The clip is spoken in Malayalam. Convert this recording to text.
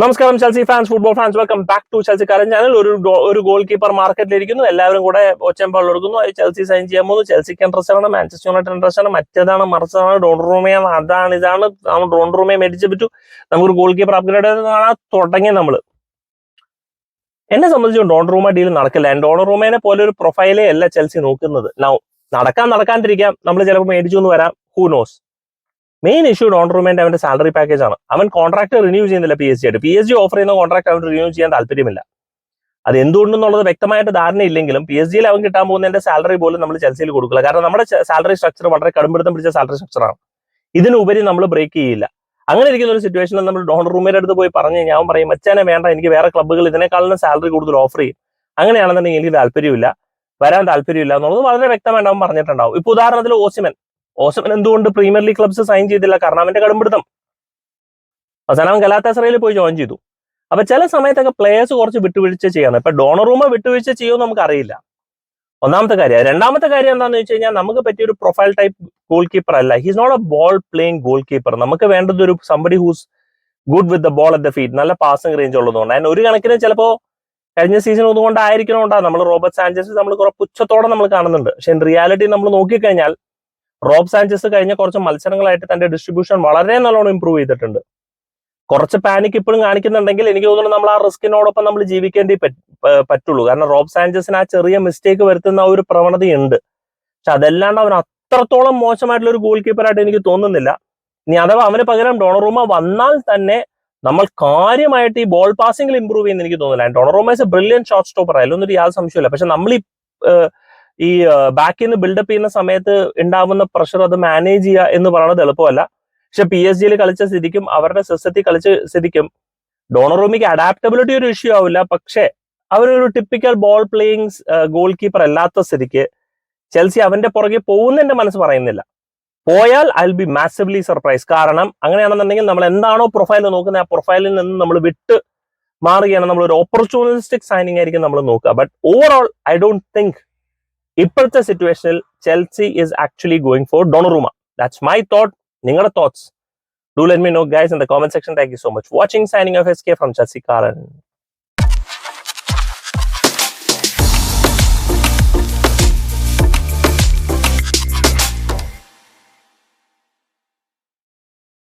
നമസ്കാരം Chelsea fans football fans welcome back to Chelsea കാരൻ channel ഒരു ഒരു ഗോൾ കീപ്പർ മാർക്കറ്റിലിരിക്കുന്നു എല്ലാവരും കൂടെ ഒച്ചമ്പാളിൽ എടുക്കുന്നു. ചെൽസി സൈൻ ചെയ്യാൻ പോകുന്നു. ചെൽസിക്ക് ഇൻട്രസ്റ്റ് ആണ് മാഞ്ചസ്റ്റർ യുണൈറ്റഡ് ഇൻട്രസ്റ്റ് ആണ് മറ്റേതാണ് മറിച്ചതാണ് ഡോൺ റൂമയാണ് അതാണ് ഇതാണ്. നമ്മൾ ഡോൺ റൂമയെ മേടിച്ച് പറ്റു. നമുക്കൊരു ഗോൾ കീപ്പർ അപ്ഗ്രേഡ് കാണാൻ തുടങ്ങി നമ്മൾ എന്നെ സംബന്ധിച്ച് ഡോൺ റൂമ ഡീൽ നടക്കില്ല. ഡോൺ റൂമേനെ പോലെ ഒരു പ്രൊഫൈലേ അല്ല ചെൽസി നോക്കുന്നത്. നൗ നടക്കാൻ നടക്കാണ്ടിരിക്കാം. നമ്മൾ ചിലപ്പോൾ മേടിച്ചു എന്ന് വരാം. ഹൂ നോസ് മെയിൻ ഇഷ്യൂ ഡോൺ റൂമേന്റെ അവന്റെ സാലറി പാക്കേജ് ആണ്. അവൻ കോൺട്രാക്ട് റിന്യൂ ചെയ്യുന്നില്ല പി എസ് ജി ആയിട്ട്. പി എസ് ജി ഓഫർ ചെയ്യുന്ന കോൺട്രാക്ട് അവൻ റിന്യൂ ചെയ്യാൻ താല്പര്യമില്ല. അത് എന്തുകൊണ്ടെന്നുള്ളത് വ്യക്തമായിട്ട് ധാരണയില്ലെങ്കിലും പി എസ് ജിയിൽ അവൻ കിട്ടാൻ പോകുന്നതിന്റെ സാലറി പോലും നമ്മൾ ചെൽസിയിൽ കൊടുക്കില്ല. കാരണം നമ്മുടെ സാലറി സ്ട്രക്ചർ വളരെ കടുംപിടുത്തം പിടിച്ച സാലറി സ്ട്രക്ചറാണ് ഇതിനുപരി നമ്മൾ ബ്രേക്ക് ചെയ്യില്ല. അങ്ങനെ ഇരിക്കുന്ന ഒരു സിറ്റുവേഷനിൽ നമ്മൾ ഡോൺ റൂമിന്റെ അടുത്ത് പോയി പറഞ്ഞു ഞാൻ പറയും മച്ചാനെ വേണ്ട എനിക്ക് വേറെ ക്ലബ്ബുകൾ ഇതിനേക്കാളും സാലറി കൂടുതൽ ഓഫർ ചെയ്യും. അങ്ങനെയാണെന്നുണ്ടെങ്കിൽ എനിക്ക് താല്പര്യമില്ല. വരാൻ താല്പര്യമില്ല എന്നുള്ളത് വളരെ വ്യക്തമായിട്ട് അവൻ പറഞ്ഞിട്ടുണ്ടാവും. ഇപ്പൊ ഉദാഹരണത്തിൽ ഓസിമൻ. ഓസമൻ എന്തുകൊണ്ട് പ്രീമിയർ ലീഗ് ക്ലബ്സ് സൈൻ ചെയ്തില്ല? കാരണം അവന്റെ കടുംപിടുത്തം. അവസാനം അവൻ കലാത്താസറയിൽ പോയി ജോയിൻ ചെയ്തു. അപ്പൊ ചില സമയത്തൊക്കെ പ്ലേയേഴ്സ് കുറച്ച് വിട്ടുവീഴ്ച ചെയ്യണം ഇപ്പൊ ഡോണറൂമ വിട്ടുവീഴ്ച ചെയ്യുമെന്ന് നമുക്ക് അറിയില്ല ഒന്നാമത്തെ കാര്യം. രണ്ടാമത്തെ കാര്യം എന്താണെന്ന് വെച്ച് കഴിഞ്ഞാൽ നമുക്ക് പറ്റിയ ഒരു പ്രൊഫൈൽ ടൈപ്പ് ഗോൾ കീപ്പർ അല്ല. He's not a ball playing goalkeeper നമുക്ക് വേണ്ടത് ഒരു somebody who's good with the ball at the feet നല്ല പാസിംഗ് റേഞ്ച് ഉള്ളതുകൊണ്ട്. അതിന് ഒരു കണക്കിന് ചിലപ്പോ കഴിഞ്ഞ സീസൺ ഒന്നുകൊണ്ടായിരിക്കണോണ്ടാ നമ്മൾ റോബർട്ട് സാഞ്ചസ് നമ്മൾ കുറെ പുച്ഛത്തോടെ നമ്മൾ കാണുന്നുണ്ട്. പക്ഷെ റിയാലിറ്റി നമ്മൾ നോക്കിക്കഴിഞ്ഞാൽ റോബ് സാഞ്ചസ് കഴിഞ്ഞ കുറച്ച് മത്സരങ്ങളായിട്ട് തന്റെ ഡിസ്ട്രിബ്യൂഷൻ വളരെ നല്ലോണം ഇമ്പ്രൂവ് ചെയ്തിട്ടുണ്ട്. കുറച്ച് പാനിക് ഇപ്പോഴും കാണിക്കുന്നുണ്ടെങ്കിൽ എനിക്ക് തോന്നുന്നു നമ്മൾ ആ റിസ്കിനോടൊപ്പം നമ്മൾ ജീവിക്കേണ്ടി പറ്റുള്ളൂ. കാരണം റോബ് സാഞ്ചസിന് ആ ചെറിയ മിസ്റ്റേക്ക് വരുത്തുന്ന ഒരു പ്രവണതയുണ്ട്. പക്ഷെ അതല്ലാണ്ട് അവൻ അത്രത്തോളം മോശമായിട്ടുള്ള ഒരു ഗോൾ കീപ്പറായിട്ട് എനിക്ക് തോന്നുന്നില്ല. ഇനി അഥവാ അവന് പകരം ഡോണറൂമ വന്നാൽ തന്നെ നമ്മൾ കാര്യമായിട്ട് ഈ ബോൾ പാസിംഗിൽ ഇമ്പ്രൂവ് ചെയ്യുന്ന എനിക്ക് തോന്നുന്നില്ല. Donnarumma a brilliant shot stopper അതിലൊന്നും യാതൊരു സംശയമില്ല പക്ഷെ നമ്മൾ ഈ ഈ ബാക്കിൽ നിന്ന് ബിൽഡപ്പ് ചെയ്യുന്ന സമയത്ത് ഉണ്ടാവുന്ന പ്രഷർ അത് മാനേജ് ചെയ്യുക എന്ന് പറയുന്നത് എളുപ്പമല്ല. പക്ഷെ പി എസ് ജിയിൽ കളിച്ച സ്ഥിതിക്കും അവരുടെ സിസ്റ്റത്തിൽ കളിച്ച സ്ഥിതിക്കും ഡോണറൂമിക്ക് അഡാപ്റ്റബിലിറ്റി ഒരു ഇഷ്യൂ ആവില്ല. പക്ഷേ അവരൊരു typical ball playing goalkeeper അല്ലാത്ത സ്ഥിതിക്ക് ചെൽസി അവന്റെ പുറകെ പോകുന്നതിന്റെ മനസ്സ് പറയുന്നില്ല. പോയാൽ ഐ ബി മാസively സർപ്രൈസ് കാരണം അങ്ങനെയാണെന്നുണ്ടെങ്കിൽ നമ്മൾ എന്താണോ പ്രൊഫൈൽ നോക്കുന്നത് ആ പ്രൊഫൈലിൽ നിന്ന് നമ്മൾ വിട്ട് മാറുകയാണ്. നമ്മൾ ഒരു ഓപ്പർച്യൂണിസ്റ്റിക് സൈനിങ് ആയിരിക്കും നമ്മൾ നോക്കുക. But overall I don't think ഇപ്പോഴത്തെ സിറ്റുവേഷനിൽ Chelsea is actually going for Donnarumma that's my thought നിങ്ങളുടെ thoughts do let me know guys in the comment section thank you so much watching signing off S K from Chelsea കാരൻ